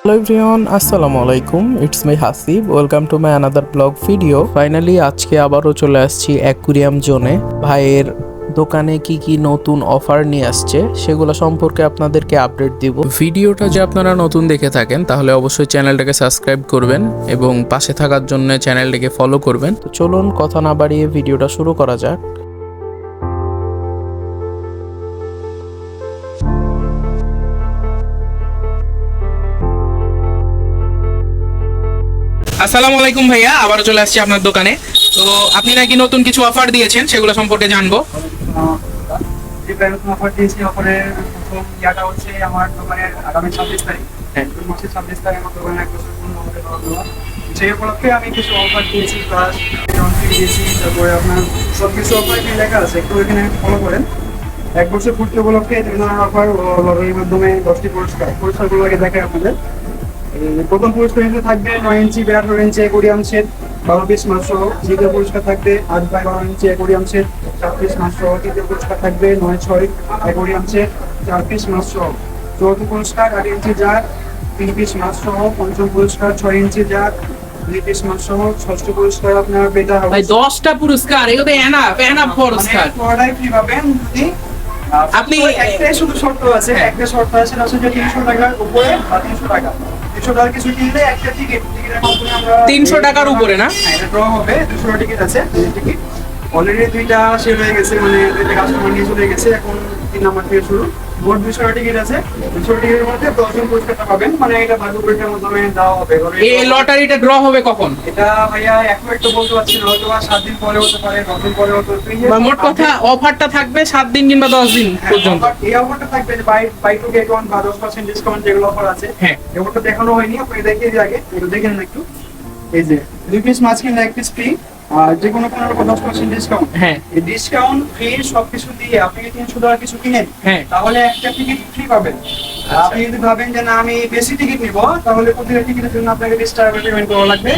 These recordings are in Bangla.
হ্যালো এভরিওয়ান আসসালামু আলাইকুম it's my Hasib welcome to my another blog video finally আজকে আবারও চলে আসছি অ্যাকুরিয়াম জোনে। ভাইয়ের দোকানে কি কি নতুন অফার নিয়ে আসছে, সেগুলো সম্পর্কে আপনাদেরকে আপডেট দিব। ভিডিওটা যে আপনারা নতুন দেখে থাকেন, তাহলে অবশ্যই চ্যানেলটাকে সাবস্ক্রাইব করবেন এবং পাশে থাকার জন্য চ্যানেলটাকে ফলো করবেন। তো চলুন, কথা না বাড়িয়ে ভিডিওটা শুরু করা যাক। আসসালামু আলাইকুম ভাইয়া আবার চলে আসছি আপনার দোকানে। তো আপনি নাকি নতুন কিছু অফার দিয়েছেন, সেগুলো সম্পর্কে জানব। অফার দিয়েছি আমার ছাব্বিশ তারিখ। হ্যাঁ। ছাব্বিশ তারিখ এক বছর সেই উপলক্ষে আমি কিছু অফার দিয়েছি প্লাস দিয়েছি, তারপরে আপনার আছে, একটু এখানে ফলো করেন। এক বছর পূর্তি উপলক্ষে বিভিন্ন অফার লটারির মাধ্যমে দশটি পুরস্কার পুরস্কারগুলো আগে দেখায় আপনাদের। প্রথম পুরস্কার হিসেবে থাকবে নয় ইঞ্চি বিরাট ইঞ্চি একুরিয়াম সেট বারো পিস মাছ সহ দ্বিতীয় পুরস্কার থাকবে আট বাই বারো ইঞ্চি একুরিয়াম সেট চার পিস মাছ সহ তৃতীয় পুরস্কার থাকবে নয় ছয় একুরিয়াম সেট চার পিস মাছ সহ চৌথ পুরস্কার আট ইঞ্চি জার তিন পিস মাছ সহ পঞ্চম পুরস্কার ছয় ইঞ্চি জার দুই পিস মাছ সহ ষষ্ঠ পুরস্কার আপনার হবে। দশটা পুরস্কার এগুলো এনাফ এনাফ পুরস্কার মানে পুরোটাই পাবেন? যদি আপনি- একটাই শুধু শর্ত আছে একটা শর্ত আছে সেটা হচ্ছে যে তিনশো টাকার উপরে বা তিনশো টাকা। তিনশো টাকার কিছু কিনলে একটা টিকিট টিকিটের মাধ্যমে আমরা 300 টাকার উপরে না? হ্যাঁ এটা ড্র হবে দুশো টিকিট আছে টিকিট অলরেডি দুইটা সেল হয়ে গেছে মানে দুইটা কাস্টমার নিয়ে চলে গেছে এখন তিন নাম্বার থেকে শুরু। মোট দুশো টিকিট আছে। দুশো টিকিটের মধ্যে দশজন পুরস্কারটা পাবেন মানে এটা ভাগ্য পরীক্ষার মাধ্যমে দেওয়া হবে। এই লটারিটা ড্র হবে কখন? এটা ভাইয়া একুরেট তো বলতে পারছি না হয়তো বা সাত দিন পরে হতে পারে দশ দিন পরে হতে পারে। মোট কথা অফারটা থাকবে সাত দিন কিংবা দশ দিন হ্যাঁ, পর্যন্ত। এই অফারটা থাকবে যে buy buy two get one বা দশ পার্সেন্ট ডিসকাউন্ট যেগুলো অফার আছে। হ্যাঁ। এই অফারটা দেখানো হয়নি আপনি দেখিয়ে দিই আগে একটু দেখে নিন একটু। এই যে দুই পিস মাছ কিনলে এক পিস ফ্রি যে কোনো পনেরো দশ পার্সেন্ট ডিসকাউন্ট হ্যাঁ। ডিসকাউন্ট ফ্রি সবকিছু দিয়ে আপনি যদি তিনশো টাকা কিছু কিনেন হ্যাঁ। তাহলে একটা টিকিট ফ্রি পাবেন। আপনি যদি ভাবেন যে না আমি বেশি টিকিট নিব তাহলে প্রতিটা টিকিটের জন্য আপনাকে বিশ টাকা পেমেন্ট করা লাগবে।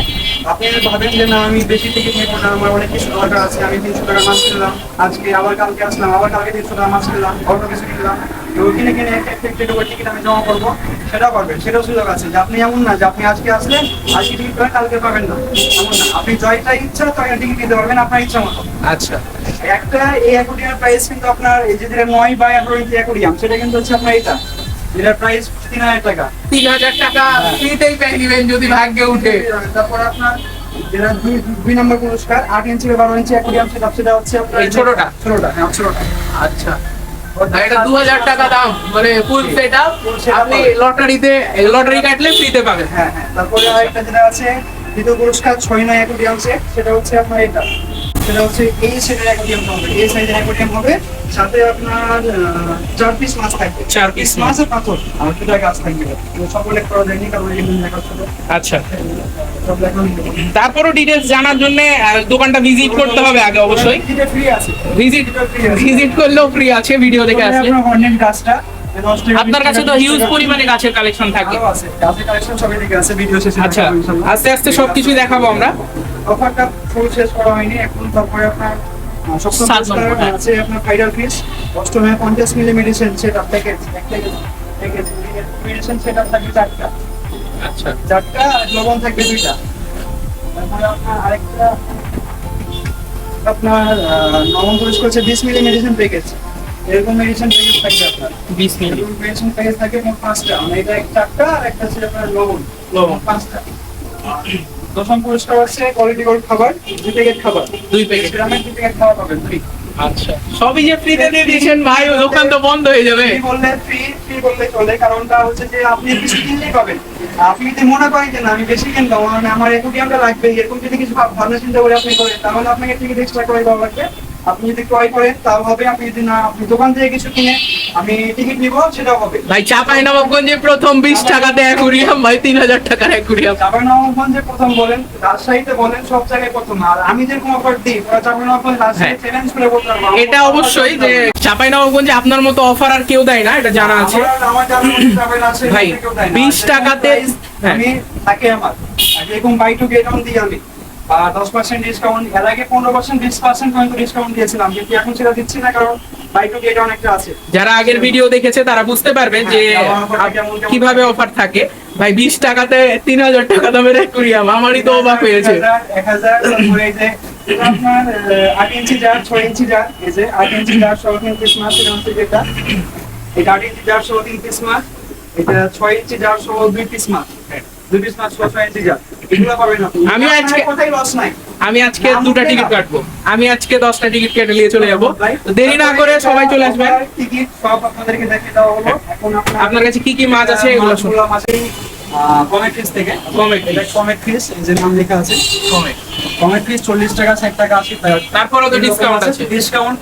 আপনি যদি ভাবেন যে না আমি বেশি টিকিট নিব না আমার অনেক কিছু দরকার আছে আমি তিনশো টাকা মাছ কিনলাম আজকে আবার কালকে আসলাম আবার কালকে তিনশো টাকা মাছ কিনলাম অন্য কিছু কিনলাম তো ওইখানে কিনে একটা একটা করে টিকিট আমি জমা করব সেটাও পারবেন সেটাও সুযোগ আছে। যে আপনি এমন না যে আপনি আজকে আসলেন আজকে টিকিট করে কালকে পাবেন না এমন না। আপনি জয়টা ইচ্ছা তখন টিকিট নিতে পারবেন আপনার ইচ্ছা মতো। আচ্ছা। একটা এই অ্যাকোরিয়ামের প্রাইস কিন্তু আপনার এই যে যেটা নয় বাই আঠারো ইঞ্চি অ্যাকোরিয়াম সেটা কিন্তু হচ্ছে আপনার এটা যেটার প্রাইস তিন হাজার টাকা। তিন হাজার টাকা। ফ্রিতেই পেয়ে নিবেন যদি ভাগ্যে উঠে। তারপর আপনার যেটা দুই দুই নম্বর পুরস্কার আট ইঞ্চি বা বারো ইঞ্চি অ্যাকোরিয়াম সেটা সেটা হচ্ছে আপনার ছোটটা? ছোটটা হ্যাঁ ছোটটা। আচ্ছা। এটা দু হাজার টাকা দাম। মানে ফুল সেট আপ আপনি লটারিতে লটারি কাটলে ফ্রিতে পাবেন। হ্যাঁ হ্যাঁ তারপরে আরেকটা যেটা আছে দ্বিতীয় পুরস্কার ছয় নয় অ্যাকোরিয়াম সেট সেটা হচ্ছে আপনার এটা। সেটা হচ্ছে এই সেটের অ্যাকোরিয়াম হবে। এই সাইজের অ্যাকোরিয়াম হবে। সাথে আপনার চার পিস মাছ থাকবে। চার piece মাছ। আর পাথর। আর দুটা গাছ থাকবে। করা যায়নি কারণ দেখা আচ্ছা। তারপরও ডিটেলস জানার জন্য দোকানটা ভিজিট করতে হবে আগে অবশ্যই। ফ্রি আছে। ভিজিট ভিজিট করলেও ফ্রি আছে ভিডিও দেখে আসলে। আপনার হর্নেট গাছটা আপনার কাছে তো হিউজ পরিমাণে গাছের কালেকশন থাকে। আছে। গাছের কালেকশন সবই আছে ভিডিও শেষে আচ্ছা। আস্তে আস্তে সবকিছু দেখাবো আমরা। অফারটা ফুল শেষ করা হয়নি। এখন তারপরে আপনার নম্বর, হ্যাঁ। আছে আপনার ফাইডার ফিস অষ্টমে পঞ্চাশ milli medicine set up package package package medicine set up থাকবে চারটা। আচ্ছা। চারটা লবণ থাকবে দুইটা। তারপরে আপনার আরেকটা আপনার নবম পুরস্কার হচ্ছে বিশ মিলি মেডিসিন প্যাকেজ এরকম মেডিসিন প্যাকেজ থাকবে আপনার। বিশ মেডিসিন প্যাকেজ থাকে মোট পাঁচটা। মানে এটা চারটা আর একটা হচ্ছে আপনার লবণ। লবণ। পাঁচটা। দশম পুরস্কার হচ্ছে কোয়ালিটি গোল্ড খাবার দুই প্যাকেট খাবার। দুই প্যাকেট গ্রামের দুই প্যাকেট খাবার পাবেন ফ্রি আচ্ছা। সবই যে ফ্রিতে দিয়ে দিয়েছেন ভাই দোকান তো বন্ধ হয়ে যাবে। বললে ফ্রি ফ্রি বললে চলে কারণটা হচ্ছে যে আপনি কিছু কিনলেই পাবেন। আপনি যদি মনে করেন যে না আমি বেশি কিনবো মানে আমার একুটিয়ামটা লাগবে এরকম যদি কিছু ভাবনা চিন্তা করে আপনি করেন তাহলে আপনাকে টিকিট এক্সট্রা করে দেওয়া লাগবে। আপনি যদি ক্রয় করেন তাও হবে আপনি যদি না আপনি দোকান থেকে কিছু কিনে আমি টিকিট নিব সেটাও হবে। ভাই চাপাই নবাবগঞ্জে প্রথম বিশ টাকাতে অ্যাকুরিয়াম ভাই তিন হাজার টাকার অ্যাকুরিয়াম চাপাইনবাবগঞ্জে প্রথম বলেন রাজশাহীতে বলেন সব জায়গায় প্রথম। আর আমি যেরকম অফার দিই ওরা চাপাইনবাবগঞ্জ রাজশাহী হ্যাঁ। চ্যালেঞ্জ করে বলতে পারব। এটা অবশ্যই যে চাপাই নবাবগঞ্জে আপনার মতো অফার আর কেউ দেয় না এটা জানা আছে। আমার- জানা চাপাই ভাই, কেউ দেয় না। 20 আর টাকাতে- হ্যাঁ। আমি থাকে আমার। আর যেরকম বাই টু গেট অন দিই আমি। দশ পার্সেন্ট ডিসকাউন্ট এর আগে পনেরো পার্সেন্ট বিশ পার্সেন্ট পর্যন্ত ডিসকাউন্ট দিয়েছিলাম। কিন্তু এখন সেটা দিচ্ছি না কারণ যারা আগের ভিডিও দেখেছে তারা বুঝতে পারবেন যে হ্যাঁ, কীভাবে অফার থাকে। ভাই বিশ টাকাতে তিন হাজার টাকা দামের অ্যাকুরিয়াম আমারই তো অবাক হয়েছে এক হাজার আপনার আট ইঞ্চি জার ছয় ইঞ্চি জার এই যে আট ইঞ্চি জার সহ তিন পিস মাছ এটা হচ্ছে যেটা। এটা আট ইঞ্চি জার সহ তিন পিস মাছ এটা ছয় ইঞ্চি জার সহ দুই পিস মাছ দুই পিস মাছ সহ ছয় ইঞ্চি জার এগুলো পাবেন আপনি। আমি আজকে- কোথায় লস নাই। আমি আজকে দুটা টিকিট কাটবো। আমি আজকে দশটা টিকিট কেটে নিয়ে চলে যাব। দেরি না করে সবাই চলে আসবেন। টিকিট সব আপনাদেরকে দেখিয়ে দেওয়া হলো। এখন আপনার কাছে কি কি মাছ আছে এগুলো কমেট ফিস থেকে। Comet কমেট ফিস যে নাম লেখা আছে। কমে কমেট ফিস চল্লিশ টাকা ষাট টাকা আশি টাকা। তারপরেও তো ডিসকাউন্ট আছে। ডিসকাউন্ট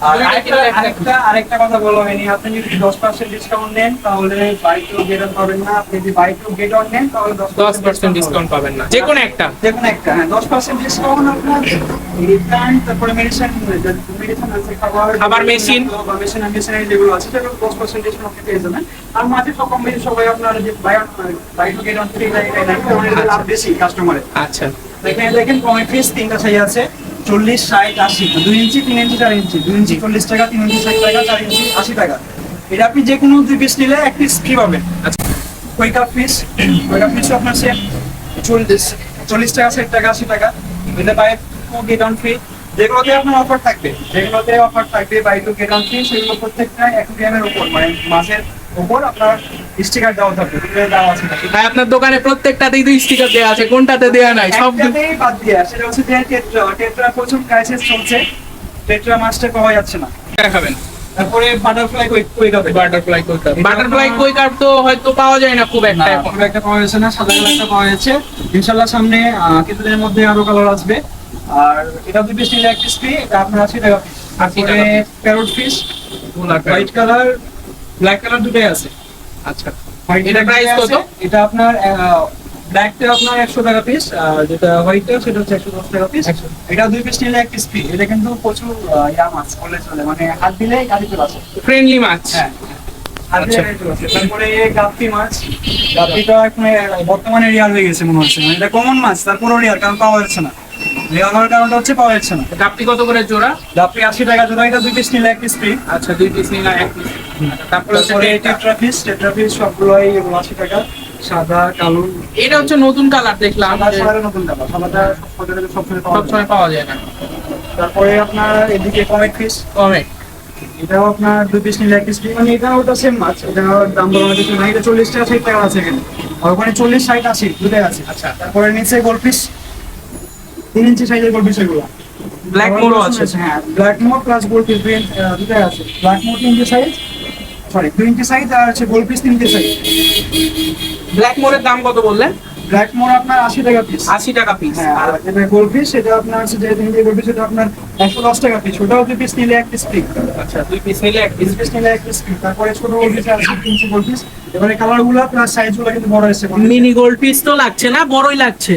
আর আরেকটা আরেকটা আরেকটা কথা বলা হয়নি আপনি যদি দশ পার্সেন্ট ডিসকাউন্ট নেন তাহলে বাই টু গেট অন পাবেন না। আপনি যদি বাই টু গেট অন নেন তাহলে দশ পার্সেন্ট ডিসকাউন্ট পাবেন। না। যে কোনো একটা। যে কোনো একটা হ্যাঁ দশ পার্সেন্ট ডিসকাউন্ট আপনার রিটার্ন তারপরে মেডিসিন মেডিসিন আছে খাবার খাবার machine। মেশিন মেশিনারি যেগুলো আছে সেগুলো দশ পার্সেন্ট ডিসকাউন্ট আপনি পেয়ে যাবেন। আর মাঝে সব কম বেশি সবাই আপনার যে buy buy two get one free লাভ বেশি কাস্টমারের আচ্ছা। এখানে দেখেন কমেট পিস তিনটা সাইজ আছে। চল্লিশ ষাট আশি। দুই ইঞ্চি তিন ইঞ্চি চার ইঞ্চি। দুই ইঞ্চি চল্লিশ টাকা তিন ইঞ্চি ষাট টাকা চার ইঞ্চি আশি টাকা। এটা আপনি যে কোনো দুই পিস নিলে এক পিস ফ্রি পাবেন। আচ্ছা। Koi carp piece koi carp piece আপনার সেম চল্লিশ চল্লিশ টাকা ষাট টাকা আশি টাকা। এটা buy two get one free যেগুলোতে আপনার অফার থাকবে যেগুলোতে অফার থাকবে buy two get one free সেগুলো প্রত্যেকটা অ্যাকুরিয়ামের উপর মানে মাছের উপর আপনার স্টিকার দেওয়া থাকবে দেওয়া আছে ভাই আপনার দোকানে প্রত্যেকটাতেই দুই স্টিকার দেওয়া আছে কোনটাতে দেওয়া নাই? সব বাদ দিয়ে সেটা হচ্ছে যে টেট্রা টেট্রা প্রচুর ক্রাইসিস চলছে টেট্রা মাছটা পাওয়া যাচ্ছে না। দেখাবেন তারপরে বাটারফ্লাই কই কই যাবে বাটারফ্লাই কই কাপ বাটারফ্লাই কই কাপ তো হয়তো পাওয়া যায় না খুব একটা খুব একটা পাওয়া যাচ্ছে না সাদা কালারটা পাওয়া যাচ্ছে। ইনশাল্লাহ সামনে কিছুদিনের মধ্যে আরও কালার আসবে। আর এটা দুই পিস নিলে এক পিস ফ্রি এটা আপনার আশি টাকা পিস 80 তারপরে parrot fish white colour black colour দুটোই আছে। আচ্ছা। এটা price কত? এটা আপনার ব্ল্যাকটা আপনার একশো টাকা পিস আর যেটা হোয়াইটটা সেটা হচ্ছে একশো দশ টাকা পিস এটা দুই পিস নিলে এক পিস ফ্রি এটা কিন্তু প্রচুর ইয়া মাছ বলে চলে। মানে হাত দিলে গাড়ি চলে আসে ফ্রেন্ডলি মাছ। হ্যাঁ। আচ্ছা। তারপরে গাপ্পি মাছ। গাপ্পিটা এখন বর্তমানে রিয়াল হয়ে গেছে মনে হচ্ছে। মানে এটা কমন মাছ তারপরেও রিয়াল কারণ পাওয়া যাচ্ছে না। হওয়ার কারণটা হচ্ছে পাওয়া যাচ্ছে না। গাপ্পি কত করে জোড়া? গাপ্পি আশি টাকা জোড়া এটা দুই পিস নিলে এক পিস ফ্রি আচ্ছা দুই পিস নিলাম এক পিস তারপরে হচ্ছে। টেট্রাফিস টেট্রাফিস সবগুলোই আশি টাকা। সাদা কালো। এটা হচ্ছে নতুন কালার দেখলাম। সাদা নতুন কালার সাদাটা সবসময় পাওয়া যায় না। তারপরে আপনার এদিকে কমেট ফিস কমে এটাও আপনার দুই পিস নিলে এক পিস মানে এটা ওটা সেম মাছ এটা দাম কিছু নাই এটা চল্লিশ টাকা ষাট টাকা আছে এখানে। ওখানে চল্লিশ ষাট আশি দুটাই আছে। আচ্ছা। তারপরে নিচে গোল পিস তিন ইঞ্চি সাইজের গোল পিস এগুলো ব্ল্যাক মোড়ও আছে। হ্যাঁ black moor plus gold piece দুটাই আছে। ব্ল্যাক মোড তিন ইঞ্চি সাইজ সরি দুই ইঞ্চি সাইজ আর হচ্ছে গোল পিস তিন ইঞ্চি সাইজ ব্ল্যাক মোড়ের দাম কত বললেন? ব্ল্যাক মোর আপনার আশি টাকা পিস আশি টাকা পিস হ্যাঁ আর যেটা গোল পিস সেটা আপনার আছে যে তিন গোল্ড পিস সেটা আপনার একশো দশ টাকা পিস ওটাও দুই পিস নিলে এক পিস ফ্রি আচ্ছা দুই পিস নিলে এক পিস পিস নিলে এক পিস ফ্রি তারপরে ছোট গোল পিস আছে তিনশো গোল্ড পিস এবারে কালারগুলো প্লাস সাইজগুলো কিন্তু বড় এসেছে মিনি গোল্ড পিস তো লাগছে না বড়ই লাগছে।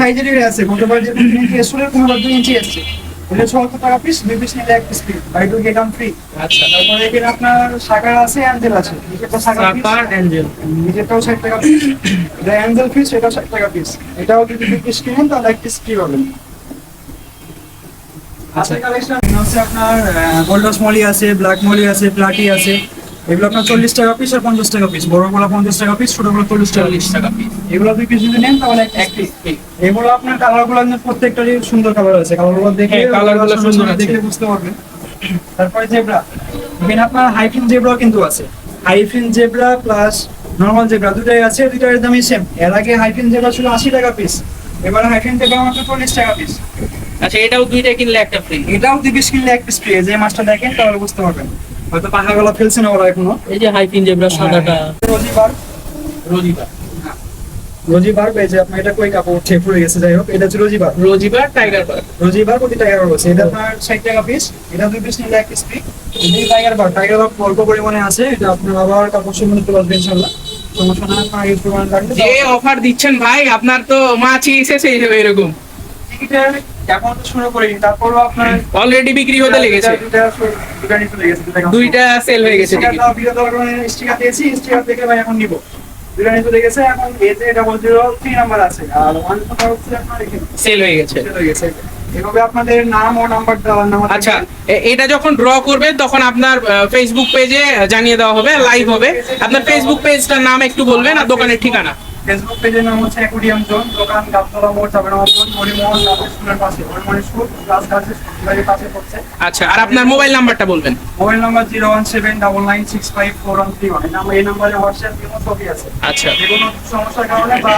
সাইজেরই আছে। বলতে পারি যে তিন ইঞ্চি এসে কোনো দুই ইঞ্চি এসছে এটা ছয়শো টাকা পিস দুই পিস নিলে এক piece free buy two get one free আচ্ছা। তারপরে এখানে আপনার সাকার আছে অ্যাঞ্জেল আছে। এটা সাকার সাকার অ্যাঞ্জেল নিজেরটাও ষাট টাকা পিস এটা অ্যাঞ্জেল পিস এটাও ষাট টাকা পিস এটাও যদি দুই পিস কিনেন তাহলে এক পিস ফ্রি পাবেন। আচ্ছা। কালেকশন হচ্ছে আপনার গোল্ডস মলি আছে ব্ল্যাক মলি আছে প্লাটি আছে। এগুলো আপনার চল্লিশ টাকা পিস আর পঞ্চাশ টাকা পিস বড়গুলো পঞ্চাশ টাকা পিস ছোটগুলো চল্লিশ টাকা চল্লিশ টাকা পিস এগুলো দুই পিস যদি নেন তাহলে এক পিস এগুলো আপনার কালারগুলো প্রত্যেকটারই সুন্দর কালার আছে। কালারগুলো দেখে হ্যাঁ, সুন্দর দেখে বুঝতে পারবেন। তারপরে জেব্রা এখানে আপনার হাইফিন জেব্রা কিন্তু আছে। High fin zebra plus normal zebra দুটাই আছে দুটার দামই সেম এর আগে হাইফিন জেব্রা ছিল আশি টাকা পিস এবার হাইফিন জেব্রা মাত্র চল্লিশ টাকা পিস আচ্ছা এটাও দুইটা কিনলে একটা ফ্রি এটাও দুই পিস কিনলে এক পিস ফ্রি যে মাছটা দেখেন তাহলে বুঝতে পারবেন। হয়তো পাখা গলা ফেলছে না ওরা এখনও? এই যে জেব্রা সাদাটা। রোজি বার রোজিবা রোজি বার পেয়েছে আপনার এটা কই কাপড় উঠে পড়ে গেছে যাই হোক এটা হচ্ছে rosy barb rosy barb tiger barb rosy barb প্রতি টাইগার বার এটা আপনার ষাট টাকা পিস এটা দুই পিস নিলে এক পিস এই টাইগার বার টাইগার বার অল্প পরিমাণে আছে এটা আপনার আবার কাপড় সময় চলে আসবে ইনশাল্লাহ যে অফার দিচ্ছেন ভাই আপনার তো মাছি হয়ে এরকম। টিকিটের এখন শুরু করিনি তারপরও আপনার অলরেডি বিক্রি হতে লেগেছে। দুইটা সেল হয়ে গেছে স্টিকার ticket। স্টিকার দিয়েছি স্টিকার দেখে ভাই এখন নিব। দুইটা নিতে লেগেছে এখন এতে ডাবল জিরো থ্রি নাম্বার আছে। আর ওয়ান নাম্বার হচ্ছে আপনার সেল হয়ে গেছে। চলে গেছে। এভাবে আপনাদের নাম ও নাম্বার নাম্বার আচ্ছা এটা যখন ড্র করবে তখন আপনার ফেসবুক পেজে জানিয়ে দেওয়া হবে লাইভ হবে। আপনার ফেসবুক পেজটার নাম একটু বলবেন আর দোকানের ঠিকানা। ফেসবুক পেজের নাম হচ্ছে অ্যাকুরিয়াম জোন দোকান গাবতলা মোড় নম্বর মরিমোহন গার্লস স্কুলের পাশে মরিমোহন স্কুল ক্লাস গার্লস স্কুলের পাশে পড়ছে। আচ্ছা আর আপনার মোবাইল নাম্বারটা বলবেন। Mobile number zero one seven double nine six five four one three one. এই নাম্বারে হোয়াটসঅ্যাপ ইমো ছবি আছে। আচ্ছা। যে কোনো সমস্যার কারণে বা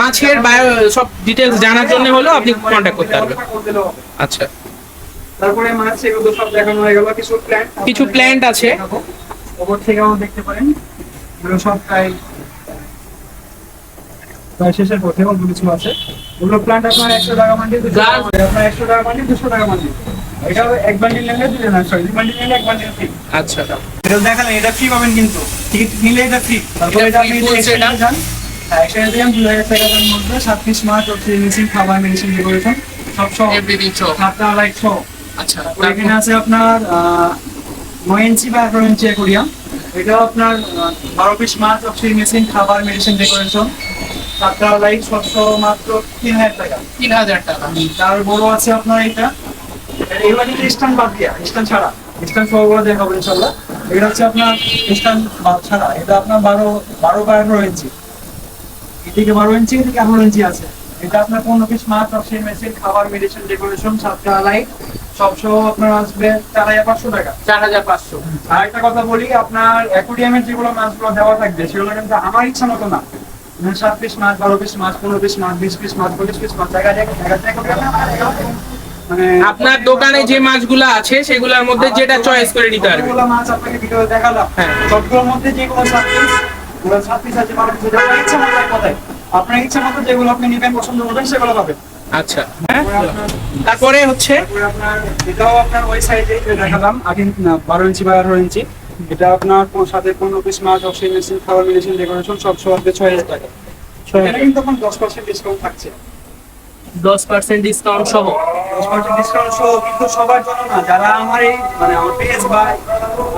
মাছের বায়ো সব ডিটেলস জানার জন্য হলেও আপনি কন্ট্যাক্ট করতে পারবেন। হবে। আচ্ছা। তারপরে মাছ এগুলো সব দেখানো হয়ে গেল। কিছু প্ল্যান্ট কিছু প্ল্যান্ট আছে। ওপর থেকেও দেখতে পারেন। এগুলো সব প্রায় শেষের পথে অল্প কিছু আছে। ওগুলো প্ল্যান্ট আপনার একশো টাকা মান্ডি। আপনার একশো টাকা মান্ডি দুশো টাকা মান্ডি এটা এক বান্ডিল নিলে দুটো সরি দুই বান্ডিল নিলে এক বান্ডিল ফ্রি আচ্ছা। এটা দেখালেন এটা ফ্রি পাবেন কিন্তু। টিকিট নিলে এটা ফ্রি তারপরে এটা এটা আপনি full এক্সচেঞ্জে setup? যান হ্যাঁ দুই হাজার মধ্যে সাত পিস মাছ মেডিসিন খাবার মেডিসিন ডেকোরেশন সব এভরিথিং সব সাতটা লাইট সহ। আচ্ছা এখানে আছে আপনার আহ, নয় ইঞ্চি বা এগারো ইঞ্চি অ্যাকোরিয়াম এটাও আপনার বারো পিস মাছ অক্সিজেন মেশিন খাবার মেডিসিন ডেকোরেশন সাতটা লাইট মাত্র তিন হাজার টাকা। তিন হাজার টাকা। তার বড় আছে আপনার এটা। এগুলো কিন্তু স্ট্যান্ড বাদ দিয়া স্ট্যান্ড ছাড়া। স্ট্যান্ড সহগুলো দেখাবো ইনশাল্লাহ। এটা হচ্ছে আপনার স্ট্যান্ড বাদ ছাড়া। এটা আপনার বারো বারো বাই আঠারো ইঞ্চি। এদিকে বারো ইঞ্চি এদিকে আঠারো ইঞ্চি আছে। এটা আপনার পনেরো পিস মাছ অক্সিজেন মেশিন খাবার মেডিসিন ডেকোরেশন সাতটা লাইট সবসহ আপনার আসবে চার হাজার পাঁচশো টাকা। চার হাজার পাঁচশো। আর একটা কথা বলি আপনার অ্যাকুরিয়ামের যেগুলো মাছগুলো দেওয়া থাকবে সেগুলো কিন্তু আমার ইচ্ছা মতো না। সাত পিস মাছ বারো পিস মাছ পনেরো পিস মাছ বিশ পিস মাছ পঁচিশ পিস মাছ দেখা যায় মানে আপনার দোকানে যে মাছগুলো আছে সেগুলোর মধ্যে যেটা চয়েস করে নিতে কতগুলো মাছ আপনাকে ভিডিও দেখালাম। হ্যাঁ। সবগুলোর মধ্যে যে কোনো সাত পিস সাত পিস আছে আপনার ইচ্ছা মতো কথায়। আপনার ইচ্ছা মতো যেগুলো আপনি নেবেন পছন্দ করবেন সেগুলো পাবেন। আচ্ছা। হ্যাঁ। তারপরে হচ্ছে? আপনার এটাও আপনার ওই সাইডে দেখালাম আগে বারো ইঞ্চি বা আঠারো ইঞ্চি। এটা আপনার কোন সাথে পনেরো পিস মাছ অক্সিজেন মেশিন খাবার মেডিসিন ডেকোরেশন সব সব ছয় হাজার টাকা। এখানে কিন্তু এখন দশ পার্সেন্ট ডিসকাউন্ট থাকছে। দশ পার্সেন্ট ডিসকাউন্ট সহ। দশ পার্সেন্ট ডিসকাউন্ট সহ কিন্তু সবার জন্য না যারা আমার এই মানে আমার পেজ বা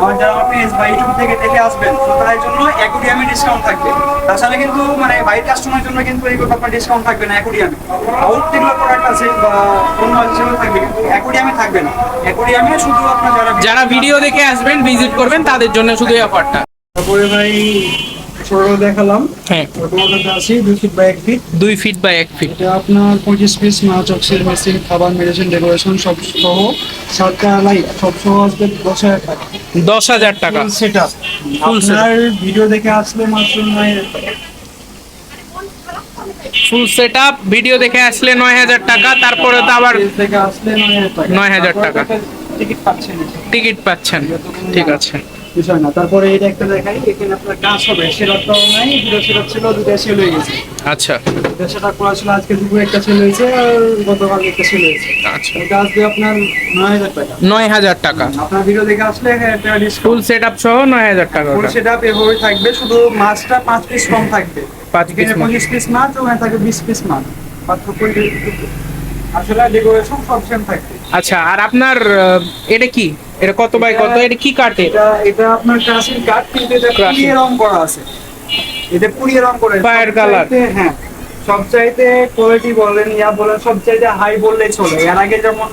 আমার যারা আমার পেজ বা ইউটিউব থেকে দেখে আসবেন তো তাদের জন্য অ্যাকুরিয়ামে ডিসকাউন্ট থাকবে। তাছাড়া কিন্তু মানে বাইরের কাস্টমারের জন্য কিন্তু আপনার ডিসকাউন্ট থাকবে না অ্যাকুরিয়ামে আউট যেগুলো প্রোডাক্ট আছে বা অন্য থাকবে কিন্তু থাকবে না। শুধু আপনার যারা যারা ভিডিও দেখে আসবেন ভিজিট করবেন তাদের জন্য শুধু এই অফারটা তারপরে ভাই দেখালাম। হ্যাঁ। তোমাদের আছে দুই ফিট বাই এক ফিট দুই ফিট বাই এক ফিট এটা আপনার পঁচিশ পিস মাছ অক্সিজেন মেশিন খাবার মেডিসিন ডেকোরেশন সব সহ সাতটা লাইট সব সহ আসবে দশ হাজার টাকা। দশ হাজার টাকা। Full setup Full setup. আপনার ভিডিও দেখে আসলে মাত্র নয় হাজার টাকা। ফুল সেট আপ ভিডিও দেখে আসলে নয় হাজার টাকা তারপরে তো আবার দেখে আসলে নয় হাজার টাকা। 9,000 টাকা। টিকিট পাচ্ছেন। টিকিট পাচ্ছেন। ঠিক আছে। বিষয় না। তারপরে এটা একটা দেখাই এখানে আপনার কাজ হবে। সেরাটাও নাই দুটো সেরাপ ছিল দুটো সেল হয়ে গেছে। আচ্ছা। দুটো সেটা করা ছিল আজকে দুপুরে একটা সেল হয়েছে আর গতকাল একটা সেল হয়েছে। আচ্ছা। এটা আসবে আপনার নয় হাজার টাকা। নয় হাজার টাকা। আপনার ভিডিও দেখে আসলে একটা ফুল সেট আপ সহ নয় হাজার টাকা ফুল সেট আপ এভাবে থাকবে শুধু মাছটা পাঁচ পিস কম থাকবে। পাঁচ পিস পঁচিশ পিস মাছ ওখানে থাকবে বিশ পিস মাছ। কুড়ি আসলে ডেকোরেশন সব সেম থাকবে। আচ্ছা আর আপনার এটা কি? এটা কত বাই কত? এটা কি কাটে? এটা এটা আপনার ক্রাসিং কাঠ কিন্তু এটা। পুড়িয়ে রং করা আছে। এটা পুড়িয়ে রং করে। Color। চাইতে- হ্যাঁ। সব চাইতে কোয়ালিটি বলেন ইয়া বলেন সব চাইতে হাই বললেই চলে। এর আগে যেমন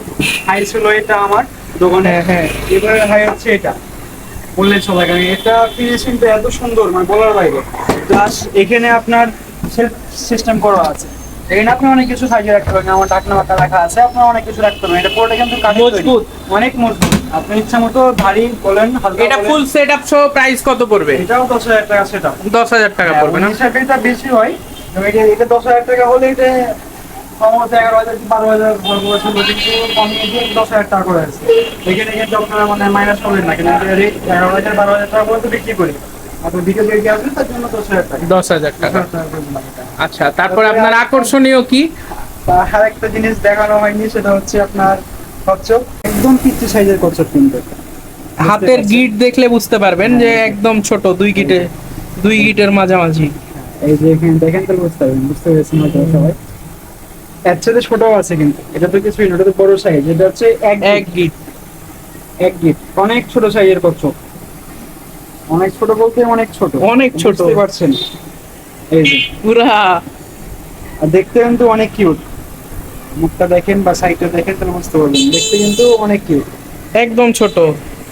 হাই ছিল এটা আমার দোকানে। হ্যাঁ, হ্যাঁ। এবারে হাই হচ্ছে এটা। বললেই চলে কারণ এটা ফিনিশিংটা এত সুন্দর মানে বলার বাইরে। প্লাস এখানে আপনার সেলফ সিস্টেম করা আছে। এখানে আপনি অনেক কিছু সাজিয়ে রাখতে পারেন আমার ডাকনা বাটা রাখা আছে আপনার অনেক কিছু রাখতে পারেন এটা পুরোটা কিন্তু মজবুত। অনেক মজবুত। আপনি ইচ্ছা মতো ভারী বলেন হালকা এটা ফুল সেট আপ সহ প্রাইস কত পড়বে? এটাও দশ হাজার টাকা সেটা দশ হাজার টাকা পড়বে না? হিসাবে এটা বেশি হয়। এটা এটা দশ হাজার টাকা হলে এটা সম্ভবত এগারো হাজার কি বারো হাজার ঘর বলেছিল কিন্তু কমিয়ে দিয়ে দশ হাজার টাকা করে আছে এখানে কিন্তু আপনারা মানে মাইনাস করবেন না এটা এগারো হাজার বারো হাজার টাকা পর্যন্ত বিক্রি করি। দশ হাজার টাকা। আচ্ছা তারপর আপনার আকর্ষণীয় কি? আর একটা জিনিস দেখানো হয়নি সেটা হচ্ছে আপনার কচ্ছপ। একদম পিচ্ছি সাইজের কচ্ছপ কিন্তু হাতের গিট দেখলে বুঝতে পারবেন যে একদম ছোট দুই গিটে দুই গিটের মাঝামাঝি। এই যে এখানে দেখেন তো বুঝতে পারবেন বুঝতে পেরেছেন সবাই। এর সাথে ছোটও আছে কিন্তু এটা তো কিছুই না এটা তো বড় সাইজ এটা হচ্ছে এক এক এক গিট। এক গিট অনেক ছোট সাইজের কচ্ছপ। অনেক ছোট বলতে অনেক ছোট। অনেক ছোট। বুঝতে পারছেন? এই যে। পুরা। আর দেখতে কিন্তু অনেক কিউট মুখটা দেখেন বা সাইডটা দেখেন তাহলে বুঝতে পারবেন। দেখতে কিন্তু অনেক কিউট একদম ছোট।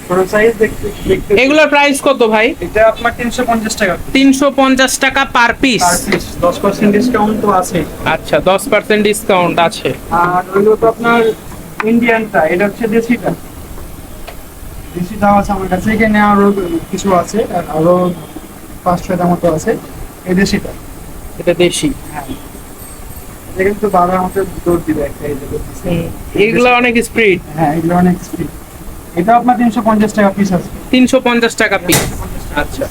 ছোট সাইজ দেখতে দেখতে এগুলোর প্রাইস কত ভাই? এটা আপনার তিনশো পঞ্চাশ টাকা। তিনশো পঞ্চাশ টাকা পার পিস পার পিস দশ পার্সেন্ট ডিসকাউন্ট তো আছে। আচ্ছা দশ পার্সেন্ট ডিসকাউন্ট আছে। আর ওইগুলো তো আপনার ইন্ডিয়ানটা এটা হচ্ছে দেশিটা। দেশিটাও আছে আমার কাছে। এখানে আরও কিছু আছে আর পাঁচ দাম মতো আছে। এই দেশিটা। এটা দেশি? হ্যাঁ। এটা কিন্তু বারো আমাদের দৌড় দিবে একটা এগুলো অনেক স্পিড হ্যাঁ এগুলো অনেক স্পিড এটা আপনার তিনশো পঞ্চাশ টাকা পিস আছে। তিনশো পঞ্চাশ টাকা পিস আচ্ছা।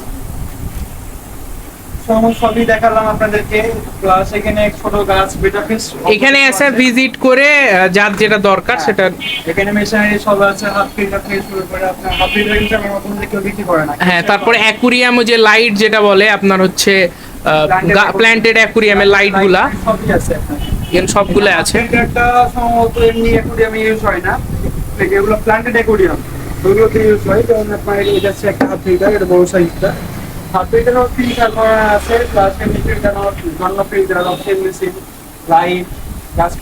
সবই দেখালাম আপনাদেরকে প্লাস এখানে ছোট গাছ বেটা পিস এখানে এসে ভিজিট করে যার যেটা দরকার সেটা এখানে মেশিনারি সব আছে হাফ ফিল্টার থেকে শুরু করে আপনার হাফ ফিল্টার কিন্তু আমার মতন কেউ বিক্রি করে না। হ্যাঁ তারপরে অ্যাকুরিয়াম যে লাইট যেটা বলে আপনার হচ্ছে প্ল্যান্টেড অ্যাকুরিয়ামের লাইটগুলা সবই আছে এখানে সবগুলো আছে। ফিল্টারটা সম্ভবত এমনি অ্যাকুরিয়ামে ইউজ হয় না। এগুলো প্ল্যান্টেড অ্যাকুরিয়াম ইউজ হয়। কারণ আপনার এটা হচ্ছে একটা হাফ ফিল্টার এটা বড় সাইজটা ফিল্টারও ফিল্টার করা আছে প্লাস এমনি ফিল্টার জন্য ফিল্টার লাইট গাছ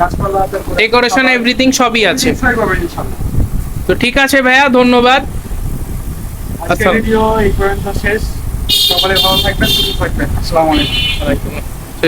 গাছপালা ডেকোরেশন এভরিথিং সবই আছে। তো ঠিক আছে ভাইয়া ধন্যবাদ। আচ্ছা। ভিডিও এই পর্যন্ত শেষ। সকলে ভালো থাকবেন সুস্থ থাকবেন। আসসালামু আলাইকুম।